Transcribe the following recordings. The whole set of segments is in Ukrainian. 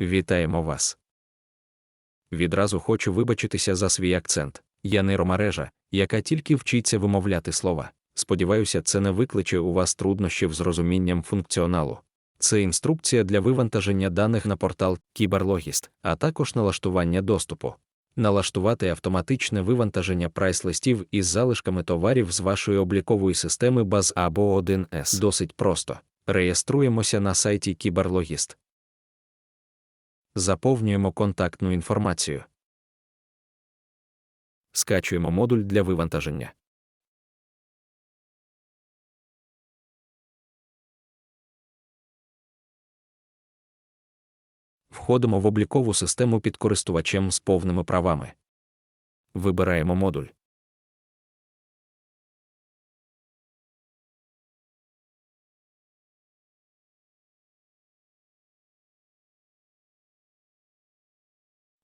Вітаємо вас. Відразу хочу вибачитися за свій акцент. Я нейромережа, яка тільки вчиться вимовляти слова. Сподіваюся, це не викличе у вас труднощів з розумінням функціоналу. Це інструкція для вивантаження даних на портал Кіберлогіст, а також налаштування доступу. Налаштувати автоматичне вивантаження прайс-листів із залишками товарів з вашої облікової системи баз або 1С досить просто. Реєструємося на сайті Кіберлогіст. Заповнюємо контактну інформацію. Скачуємо модуль для вивантаження. Входимо в облікову систему під користувачем з повними правами. Вибираємо модуль.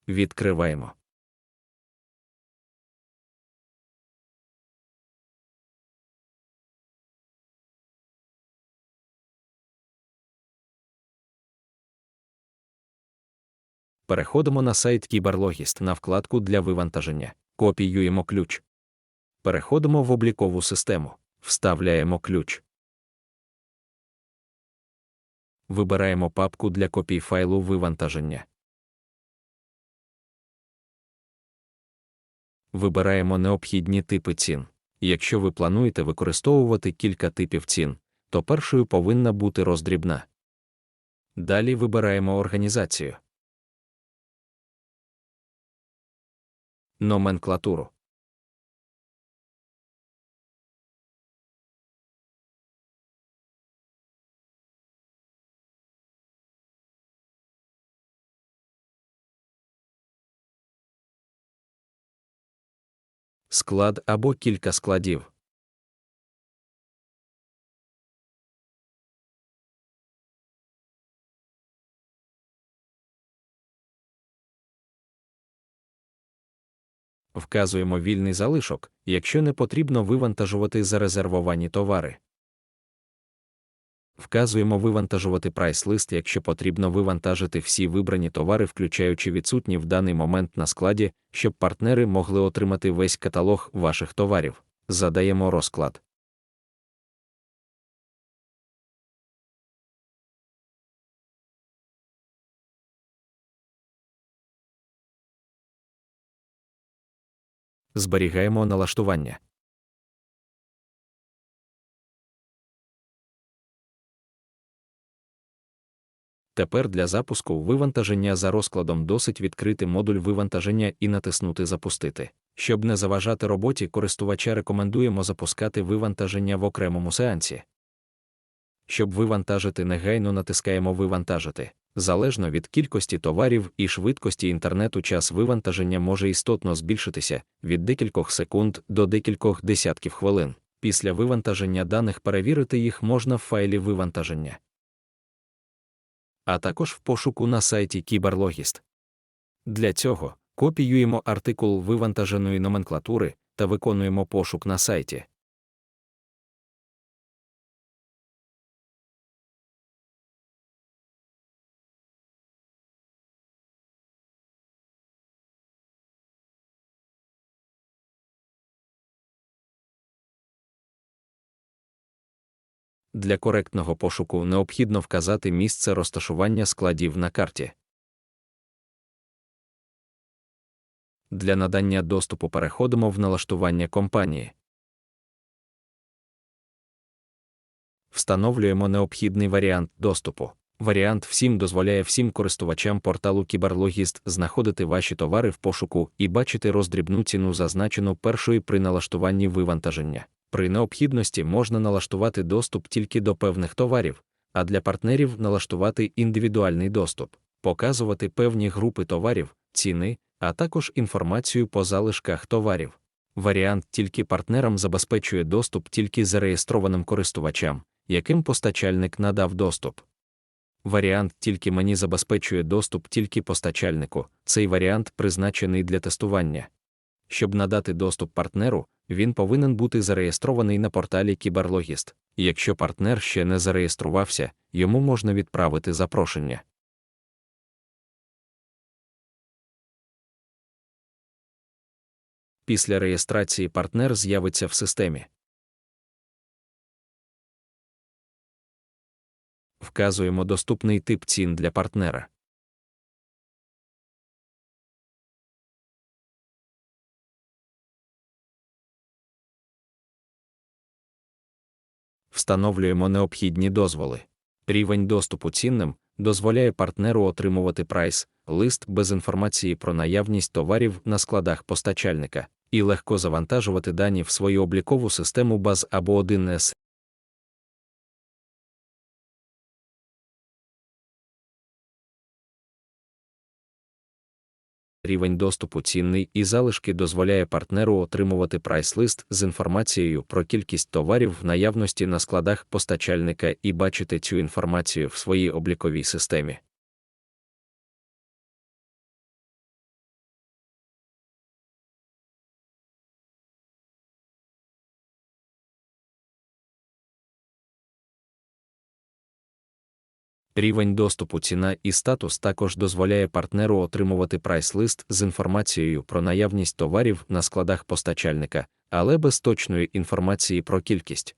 Відкриваємо. Переходимо на сайт Кіберлогіст на вкладку для вивантаження. Копіюємо ключ. Переходимо в облікову систему. Вставляємо ключ. Вибираємо папку для копій файлу вивантаження. Вибираємо необхідні типи цін. Якщо ви плануєте використовувати кілька типів цін, то першою повинна бути роздрібна. Далі вибираємо організацію. Номенклатуру. Склад або кілька складів. Вказуємо вільний залишок, якщо не потрібно вивантажувати зарезервовані товари. Вказуємо вивантажувати прайс-лист, якщо потрібно вивантажити всі вибрані товари, включаючи відсутні в даний момент на складі, щоб партнери могли отримати весь каталог ваших товарів. Задаємо розклад. Зберігаємо налаштування. Тепер для запуску вивантаження за розкладом досить відкрити модуль вивантаження і натиснути Запустити. Щоб не заважати роботі користувача, рекомендуємо запускати вивантаження в окремому сеансі. Щоб вивантажити негайно натискаємо Вивантажити. Залежно від кількості товарів і швидкості інтернету, час вивантаження може істотно збільшитися від декількох секунд до декількох десятків хвилин. Після вивантаження даних перевірити їх можна в файлі вивантаження а також в пошуку на сайті Кіберлогіст. Для цього копіюємо артикул вивантаженої номенклатури та виконуємо пошук на сайті. Для коректного пошуку необхідно вказати місце розташування складів на карті. Для надання доступу переходимо в налаштування компанії. Встановлюємо необхідний варіант доступу. Варіант всім дозволяє всім користувачам порталу Кіберлогіст знаходити ваші товари в пошуку і бачити роздрібну ціну, зазначену першою при налаштуванні вивантаження. При необхідності можна налаштувати доступ тільки до певних товарів, а для партнерів налаштувати індивідуальний доступ, показувати певні групи товарів, ціни, а також інформацію по залишках товарів. Варіант тільки партнерам забезпечує доступ тільки зареєстрованим користувачам, яким постачальник надав доступ. Варіант тільки мені забезпечує доступ тільки постачальнику. Цей варіант призначений для тестування. Щоб надати доступ партнеру, він повинен бути зареєстрований на порталі Кіберлогіст. Якщо партнер ще не зареєструвався, йому можна відправити запрошення. Після реєстрації партнер з'явиться в системі. Вказуємо доступний тип цін для партнера. Встановлюємо необхідні дозволи. Рівень доступу цінним дозволяє партнеру отримувати прайс, лист без інформації про наявність товарів на складах постачальника і легко завантажувати дані в свою облікову систему баз або 1С. Рівень доступу цінний і залишки дозволяє партнеру отримувати прайс-лист з інформацією про кількість товарів в наявності на складах постачальника і бачити цю інформацію в своїй обліковій системі. Рівень доступу ціна і статус також дозволяє партнеру отримувати прайс-лист з інформацією про наявність товарів на складах постачальника, але без точної інформації про кількість.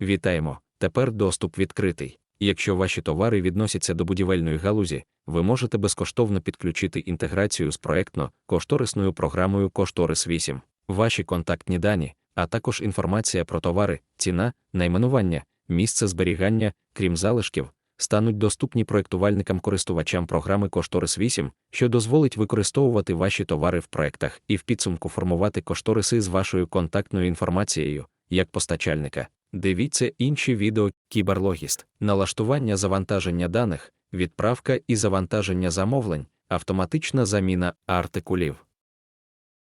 Вітаємо! Тепер доступ відкритий. Якщо ваші товари відносяться до будівельної галузі, ви можете безкоштовно підключити інтеграцію з проектно-кошторисною програмою Кошторис 8, ваші контактні дані, а також інформація про товари, ціна, найменування, місце зберігання, крім залишків, стануть доступні проектувальникам-користувачам програми Кошторис 8, що дозволить використовувати ваші товари в проектах і в підсумку формувати кошториси з вашою контактною інформацією, як постачальника. Дивіться інші відео Кіберлогіст, налаштування завантаження даних, відправка і завантаження замовлень, автоматична заміна артикулів.